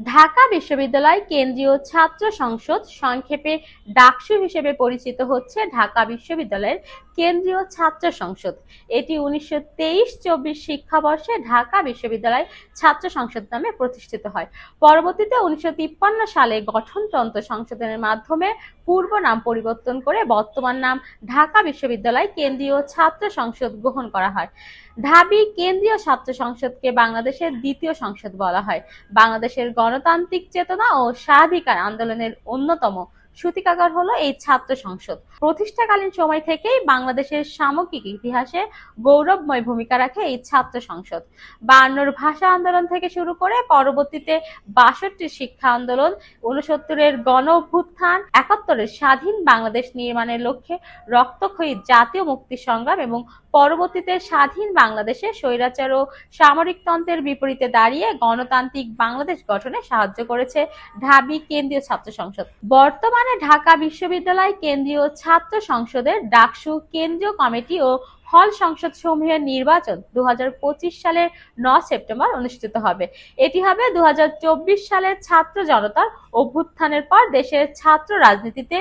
ঢাকা বিশ্ববিদ্যালয় কেন্দ্রীয় ছাত্র সংসদ সংক্ষেপে ডাকসু হিসেবে পরিচিত হচ্ছে ঢাকা বিশ্ববিদ্যালয়ের কেন্দ্রীয় ছাত্র সংসদ। এটি উনিশশো তেইশ চব্বিশ শিক্ষাবর্ষে ঢাকা বিশ্ববিদ্যালয় ছাত্র সংসদ নামে প্রতিষ্ঠিত হয়। পরবর্তীতে উনিশশো তিপ্পান্ন সালে গঠনতন্ত্র সংশোধনের মাধ্যমে পূর্ব নাম পরিবর্তন করে বর্তমান নাম ঢাকা বিশ্ববিদ্যালয় কেন্দ্রীয় ছাত্র সংসদ গ্রহণ করা হয়। ঢাবি কেন্দ্রীয় ছাত্র সংসদকে বাংলাদেশের দ্বিতীয় সংসদ বলা হয়। বাংলাদেশের গণতান্ত্রিক চেতনা ও স্বাধিকার আন্দোলনের অন্যতম সূতিকাগার হলো এই ছাত্র সংসদ। প্রতিষ্ঠাকালীন সময় থেকেই বাংলাদেশের সামগ্রিক ইতিহাসে গৌরবময় ভূমিকা রাখে এই ছাত্র সংসদ। বায়ান্নর ভাষা আন্দোলন থেকে শুরু করে পরবর্তীতে বাষট্টির শিক্ষা আন্দোলন উনসত্তরের গণ অভ্যুত্থান একাত্তরের স্বাধীন বাংলাদেশ নির্মাণের লক্ষ্যে রক্তক্ষয়ী জাতীয় মুক্তি সংগ্রাম এবং পরবর্তীতে স্বাধীন বাংলাদেশে স্বৈরাচার ও সামরিকতন্ত্রের বিপরীতে দাঁড়িয়ে গণতান্ত্রিক বাংলাদেশ গঠনে সাহায্য করেছে ঢাবি কেন্দ্রীয় ছাত্র সংসদ। বর্তমানে ঢাকা বিশ্ববিদ্যালয় কেন্দ্রীয় ছাত্র সংসদের ডাকসু কেন্দ্রীয় কমিটি ও হল সংসদ সমূহের নির্বাচন দুহাজার পঁচিশ সালের ন সেপ্টেম্বর অনুষ্ঠিত হবে। এটি হবে দুহাজার চব্বিশ সালের ছাত্র জনতার অভ্যুত্থানের পর দেশের ছাত্র রাজনীতিতে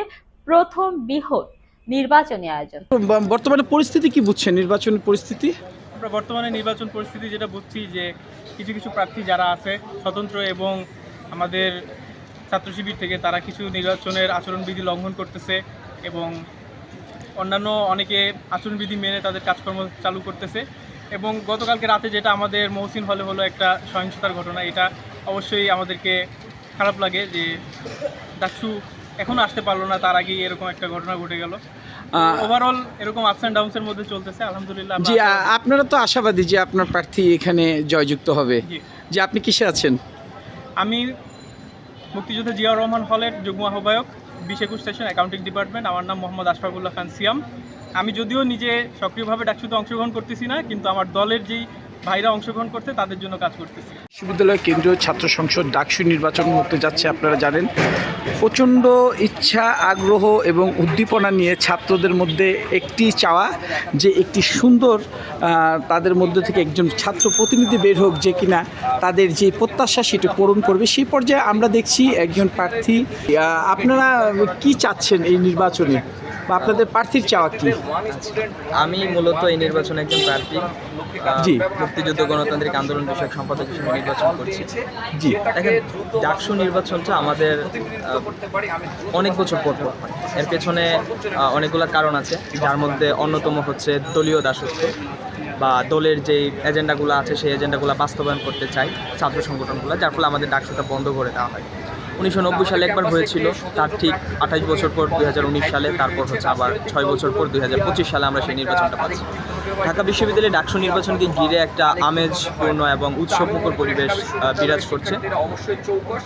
প্রথম বৃহৎ নির্বাচনী আয়োজন। বর্তমানে পরিস্থিতি কি বুঝছেন? নির্বাচনের পরিস্থিতি? আমরা বর্তমানে নির্বাচন পরিস্থিতি যেটা বুঝছি যে কিছু কিছু প্রার্থী যারা আছে স্বতন্ত্র এবং আমাদের ছাত্র শিবির থেকে তারা কিছু নির্বাচনের আচরণবিধি লঙ্ঘন করতেছে এবং অন্যান্য অনেকে আচরণবিধি মেনে তাদের কাজকর্ম চালু করতেছে এবং গতকালকে রাতে যেটা আমাদের মহসিন হলে হলো একটা সহিংসতার ঘটনা এটা অবশ্যই আমাদেরকে খারাপ লাগে যে ডাকসু এখনও আসতে পারল না তার আগেই এরকম একটা ঘটনা ঘটে গেল। ওভারঅল এরকম আপস অ্যান্ড ডাউনসের মধ্যে চলতেছে আলহামদুলিল্লাহ জি আপনারা তো আশাবাদী যে আপনার প্রার্থী এখানে জয়যুক্ত হবে। যে আপনি কিসে আছেন? আমি মুক্তিযোদ্ধা জিয়াউর রহমান হলের যুগ্ম আহ্বায়ক, বিশ একুশ সেশন অ্যাকাউন্টিং ডিপার্টমেন্ট, আমার নাম মোহাম্মদ আশফাকুল্লাহ খান সিয়াম। আমি যদিও নিজে সক্রিয়ভাবে ডাকসুতে অংশগ্রহণ করতেছি না, কিন্তু আমার দলের যেই ভাইরা অংশগ্রহণ করতে তাদের জন্য কাজ করতেছি। বিশ্ববিদ্যালয় কেন্দ্রীয় ছাত্র সংসদ ডাকসু নির্বাচন হতে যাচ্ছে, আপনারা জানেন। প্রচণ্ড ইচ্ছা, আগ্রহ এবং উদ্দীপনা নিয়ে ছাত্রদের মধ্যে একটি চাওয়া যে একটি সুন্দর তাদের মধ্যে থেকে একজন ছাত্র প্রতিনিধি বের হোক যে কিনা তাদের যে প্রত্যাশা সেটি পূরণ করবে, সেই পর্যায়ে আমরা দেখছি একজন প্রার্থী। আপনারা কি চাচ্ছেন এই নির্বাচনে? বা আপনাদের প্রার্থীর চাওয়া কি? আমি মূলত এই নির্বাচনে একজন প্রার্থী জি। মুক্তিযুদ্ধ গণতান্ত্রিক আন্দোলন বিষয়ক সম্পাদক হিসেবে নির্বাচন করছি। জি। দেখেন ডাকসু নির্বাচনটা আমাদের অনেক বছর পর পর। এর পেছনে অনেকগুলো কারণ আছে। যার মধ্যে অন্যতম হচ্ছে দলীয় দাসত্ব বা দলের যে এজেন্ডাগুলো আছে সেই এজেন্ডাগুলো বাস্তবায়ন করতে চাই ছাত্র সংগঠনগুলো যার ফলে আমাদের ডাকসুটা বন্ধ করে দেওয়া হয়। উনিশশো নব্বই সালে একবার হয়েছিল, তার ঠিক আঠাশ বছর পর দু হাজার উনিশ সালে, তারপর হচ্ছে আবার ছয় বছর পর দুই হাজার পঁচিশ সালে আমরা সেই নির্বাচনটা পাচ্ছি। ঢাকা বিশ্ববিদ্যালয়ে ডাকসু নির্বাচনকে ঘিরে একটা আমেজপূর্ণ এবং উৎসবমুখর পরিবেশ বিরাজ করছে।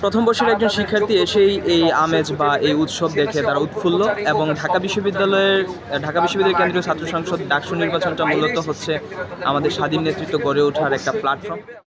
প্রথম বর্ষের একজন শিক্ষার্থী এসেই এই আমেজ বা এই উৎসব দেখে তারা উৎফুল্ল এবং ঢাকা বিশ্ববিদ্যালয়ের ঢাকা বিশ্ববিদ্যালয় কেন্দ্রীয় ছাত্র সংসদ ডাকসু নির্বাচনটা মূলত হচ্ছে আমাদের স্বাধীন নেতৃত্ব গড়ে ওঠার একটা প্ল্যাটফর্ম